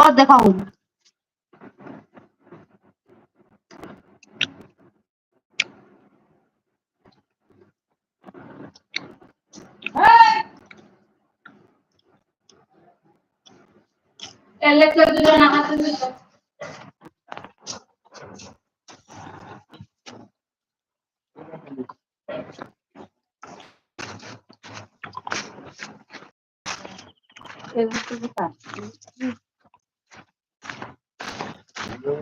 আবার দেখা হবে Eu vou colocar.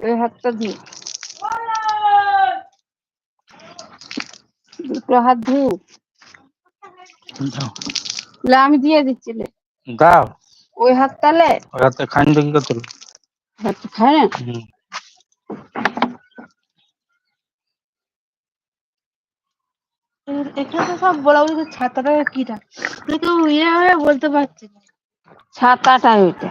ওই হাতটা ধু দুটো হাত ধু দাও। লে আমি দিয়ে দিচ্ছি লে। দাও। ওই হাত তালে রাতে খাইনি তো কি করতে হাত খায় না? এখানে তো সব বলা বলি ছাতাটা কিটা কেউ ইয়ে হয়ে বলতে পারছি না। ছাতাটা ওইটা।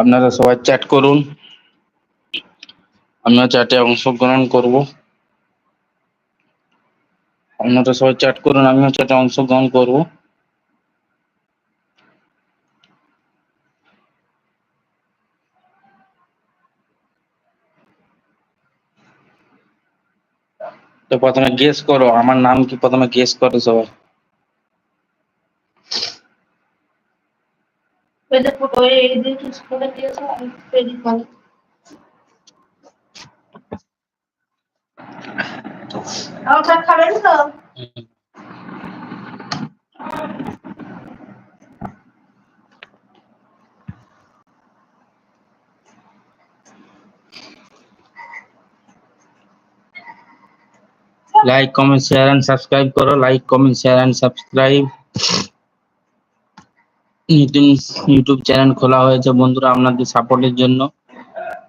আপনারা সবাই চ্যাট করুন। আমরা চ্যাটে অংশগ্রহণ করব। আপনারা সবাই চ্যাট করুন, আমিও চ্যাটে অংশগ্রহণ করব। তো প্রথমে গেস করো, আমার নাম কি? প্রথমে গেস করো সবাই। where the provided evidence is proven also and very valid. और सब खा रहे हो like comment share and subscribe करो like comment share and subscribe নতুন ইউটিউব চ্যানেল খোলা হয়েছে বন্ধুরা আপনাদের সাপোর্টের জন্য।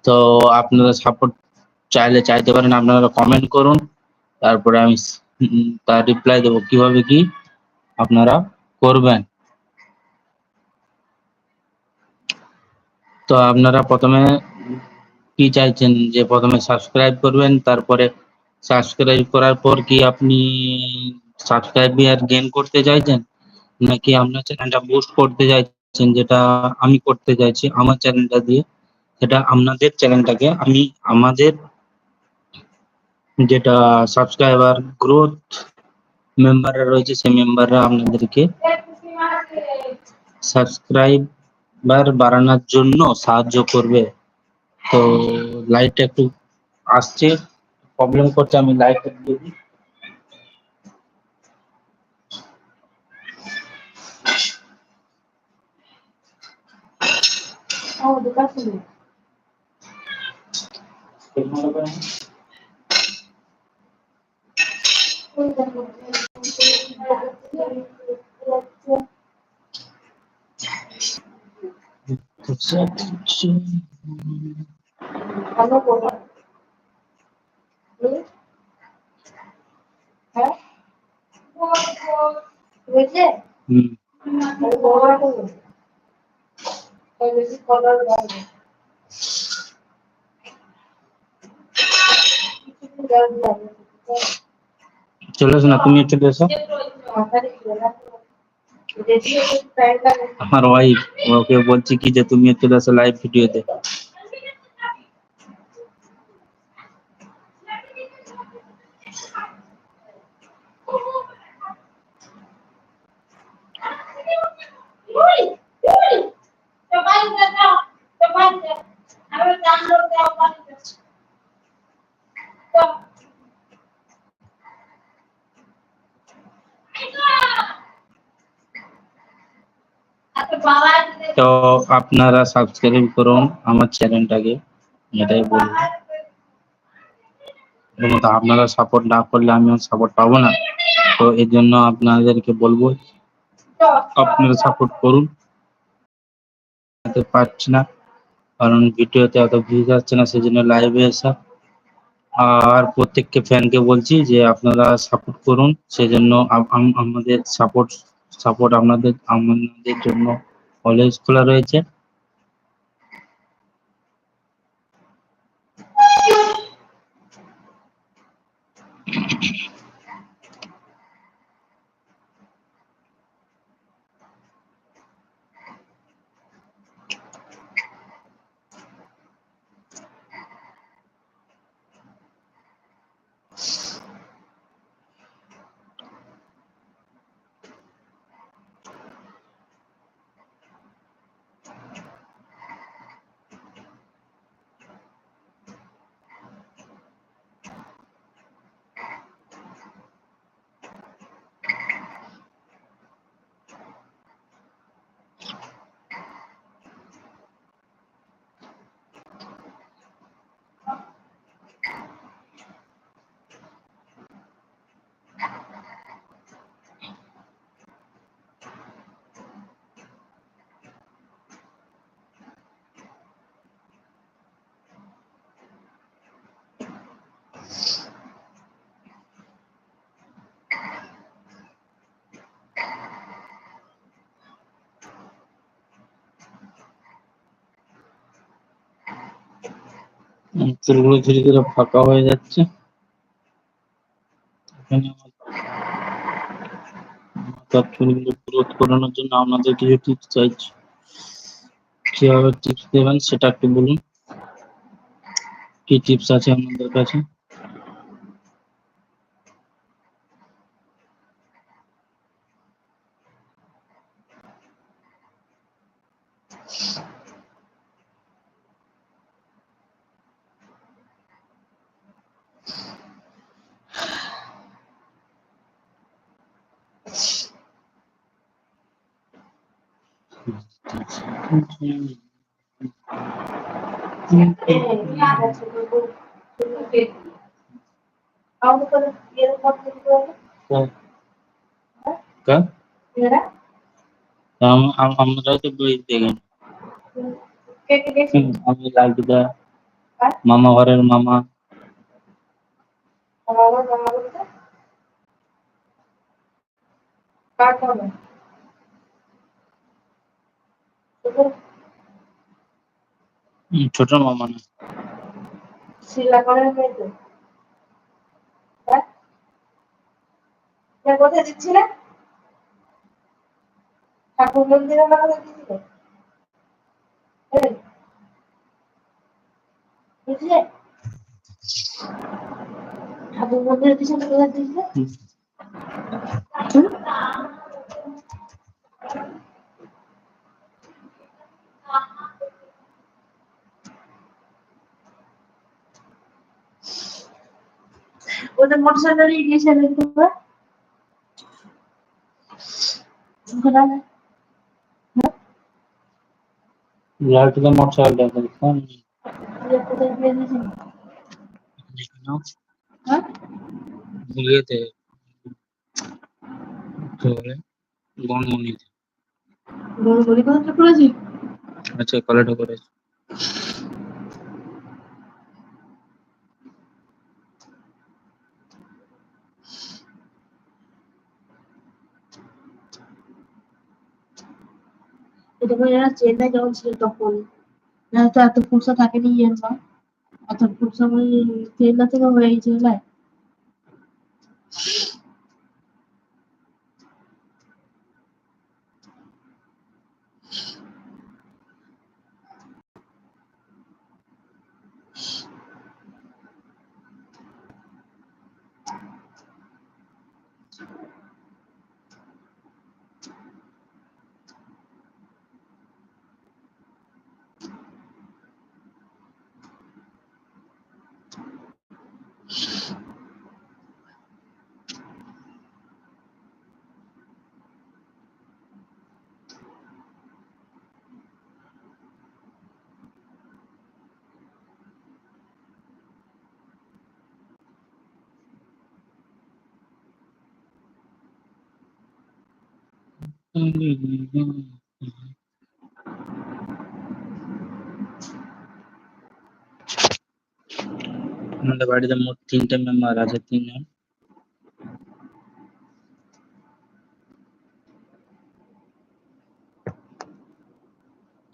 তো আপনারা সাপোর্ট চাইলে চাইতে পারেন, আপনারা কমেন্ট করুন। তারপরে আমি তার রিপ্লাই দেবো, কীভাবে কি আপনারা করবেন। তো আপনারা প্রথমে কি চাইছেন? যে প্রথমে সাবস্ক্রাইব করবেন, তারপরে সাবস্ক্রাইব করার পর কি আপনি সাবস্ক্রাইব আর গেইন করতে চাইছেন? নাকি আপনার চ্যানেলটা বুস্ট করতে চাইছেন, যেটা আমি করতে চাইছি আমার চ্যানেলটা দিয়ে, সেটা আপনাদের চ্যানেলটাকে আমি আমাদের যেটা সাবস্ক্রাইবার গ্রোথ মেম্বাররা রয়েছে, সেই মেম্বাররা আপনাদেরকে সাবস্ক্রাইবার বাড়ানোর জন্য সাহায্য করবে। তো লাইটটা একটু আসছে প্রবলেম করছে, আমি লাইটটা দিয়ে দিই। हो दुकान सुन कितना लोग हैं हेलो बोलो है मुझे हम्म চলে এসো না তুমি চলে এসো আমার ওয়াইফ ওকে বলছি কি যে তুমি চলে এসো লাইভ ভিডিওতে আপনারা সাবস্ক্রাইব করুন আমার চ্যানেলটাকে এটাই বলব। আপনারা সাপোর্ট না করলে আমি সাপোর্ট পাবো না। তো এই জন্য আপনাদেরকে বলব, আপনারা সাপোর্ট করুন। পারছি না, কারণ ভিডিওতে এত ভিউজ আসছে না, সেজন্য লাইভে আসা আর প্রত্যেককে ফ্যানকে বলছি যে আপনারা সাপোর্ট করুন। সেজন্য আম- আম- আমাদের সাপোর্ট সাপোর্ট আপনাদের আমাদের জন্য অলওয়েজ খোলা রয়েছে। চুলগুলো ধীরে ধীরে ফাঁকা হয়ে যাচ্ছে। এখানে মাথার চুলগুলো গ্রোথ করানোর জন্য আপনাদের কিছু টিপস চাইছি। কীভাবে টিপস দেবেন সেটা একটু বলুন। কি টিপস আছে আপনাদের কাছে? আমি লালটুদা মামা ঘরের মামা কার ছোট মামা না। কোথায় দিচ্ছিলে? ঠাকুর মন্দিরে না কোথায় দিচ্ছিলে বুঝলে? ঠাকুর মন্দিরের পিছনে কোথায় দিচ্ছিলে ওদের দেখতে পাবে মোটরসাইকেল দেখা দেখুন ওদের কোথায় গিয়ে দিয়েছে? ইয়েতে কি বলে গনমনিতে বড় বড়ি কথাটা করেছি আচ্ছা কলেটা করেছে এটা চেন্নাই যখন ছিল তখন। তো এত ফুরসা থাকেনি ইয়ের মা এত ফুরসা ওই চেন্নাই থেকে হয়ে গেছে আমাদের বাড়িতে মোট তিনটে মেম্বার আছে, তিনজন।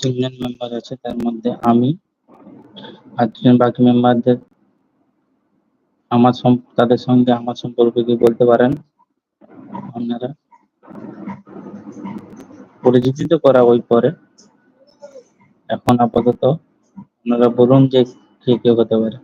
তিনজন মেম্বার আছে, তার মধ্যে আমি আর বাকি মেম্বারদের আমার তাদের সঙ্গে আমার সম্পর্কে কি বলতে পারেন আপনারা? পরিচিতি করা ওই পরে। এখন আপাতত আপনারা বলুন যে কে কে হতে পারে।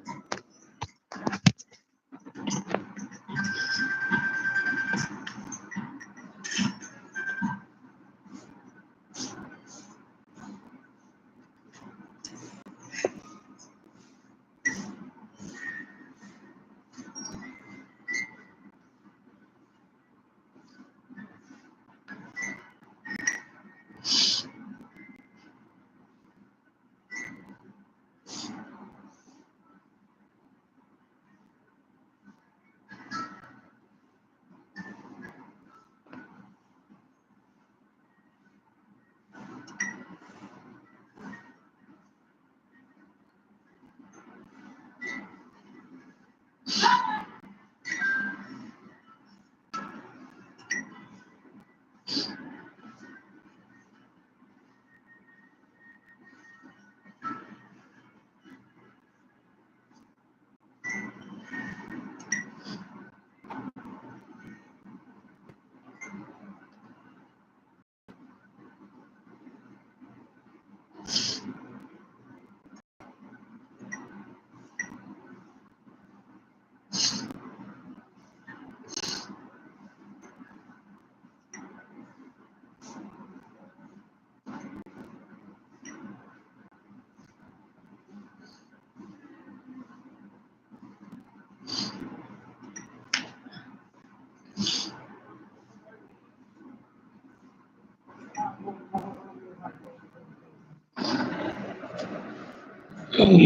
Oh,